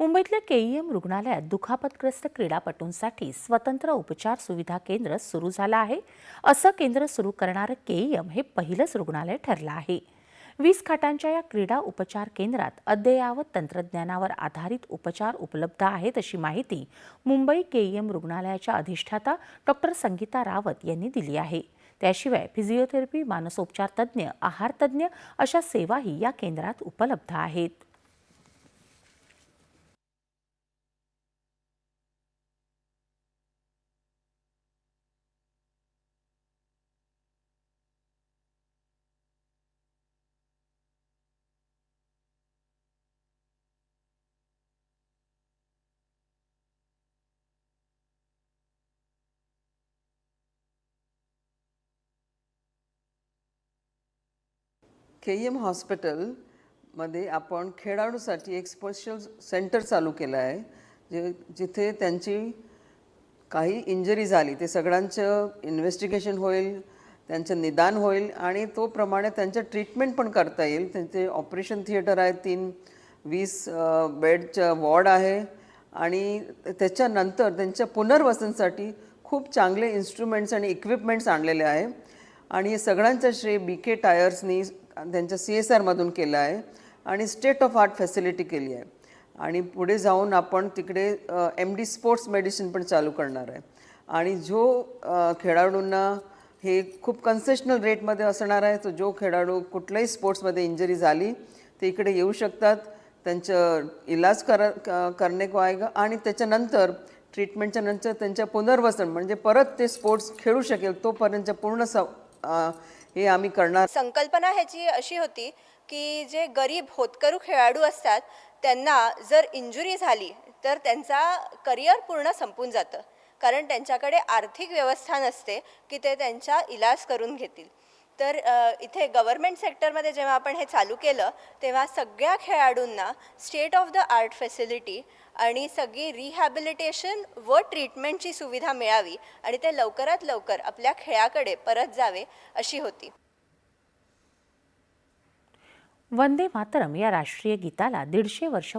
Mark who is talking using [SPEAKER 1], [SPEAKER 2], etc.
[SPEAKER 1] मुंबईतल्या केईएम रुग्णालयात दुखापतग्रस्त क्रीडापटूंसाठी स्वतंत्र उपचार सुविधा केंद्र सुरू झालं आहे. असं केंद्र सुरू करणारं केईएम हे पहिलंच रुग्णालय ठरलं आहे. वीस खाटांच्या या क्रीडा उपचार केंद्रात अद्ययावत तंत्रज्ञानावर आधारित उपचार उपलब्ध आहेत अशी माहिती मुंबई केईएम रुग्णालयाच्या अधिष्ठाता डॉक्टर संगीता रावत यांनी दिली आहे. त्याशिवाय फिजिओथेरपी मानसोपचार तज्ज्ञ आहार तज्ज्ञ अशा सेवाही या केंद्रात उपलब्ध आहेत.
[SPEAKER 2] के एम हॉस्पिटलमध्ये आपण खेळाडूसाठी एक स्पेशल सेंटर चालू केलं आहे जे जिथे त्यांची काही इंजरी झाली ते सगळ्यांचं इन्व्हेस्टिगेशन होईल त्यांचं निदान होईल आणि तो प्रमाणे त्यांचं ट्रीटमेंट पण करता येईल. त्यांचे ऑपरेशन थिएटर आहे तीन वीस बेडचं वॉर्ड आहे आणि त्याच्यानंतर त्यांच्या पुनर्वसनसाठी खूप चांगले इन्स्ट्रुमेंट्स आणि इक्विपमेंट्स आणलेले आहे. आणि हे सगळ्यांचं श्रेय बी के टायर्सनी त्यांच्या सी एस आरमधून केलं आहे आणि स्टेट ऑफ आर्ट फॅसिलिटी केली आहे. आणि पुढे जाऊन आपण तिकडे एम डी स्पोर्ट्स मेडिसिन पण चालू करणार आहे. आणि जो खेळाडूंना हे खूप कन्सेशनल रेटमध्ये असणार आहे तो जो खेळाडू कुठल्याही स्पोर्ट्समध्ये इंजरी झाली ते इकडे येऊ शकतात. त्यांचं इलाज कर करणे को आएगा आणि त्याच्यानंतर ट्रीटमेंटच्या नंतर त्यांच्या पुनर्वसन म्हणजे परत ते स्पोर्ट्स खेळू शकेल तोपर्यंत पूर्ण स अ, हे आम्ही करणार.
[SPEAKER 3] संकल्पना ह्याची अशी होती की जे गरीब होतकरू खेळाडू असतात त्यांना जर इंजुरी झाली तर त्यांचा करिअर पूर्ण संपून जातं. कारण त्यांच्याकडे आर्थिक व्यवस्था नसते की ते त्यांचा इलाज करून घेतील. तर इथे गव्हर्मेंट सेक्टरमध्ये जेव्हा आपण हे चालू केलं तेव्हा सगळ्या खेळाडूंना state of the art facility आणि सगळी रिहॅबिलिटेशन व ट्रीटमेंटची सुविधा मिळावी आणि ते लवकरात लवकर आपल्या खेळाकडे परत जावे अशी होती.
[SPEAKER 1] वंदे मातरम या राष्ट्रीय गीताला दीडशे वर्ष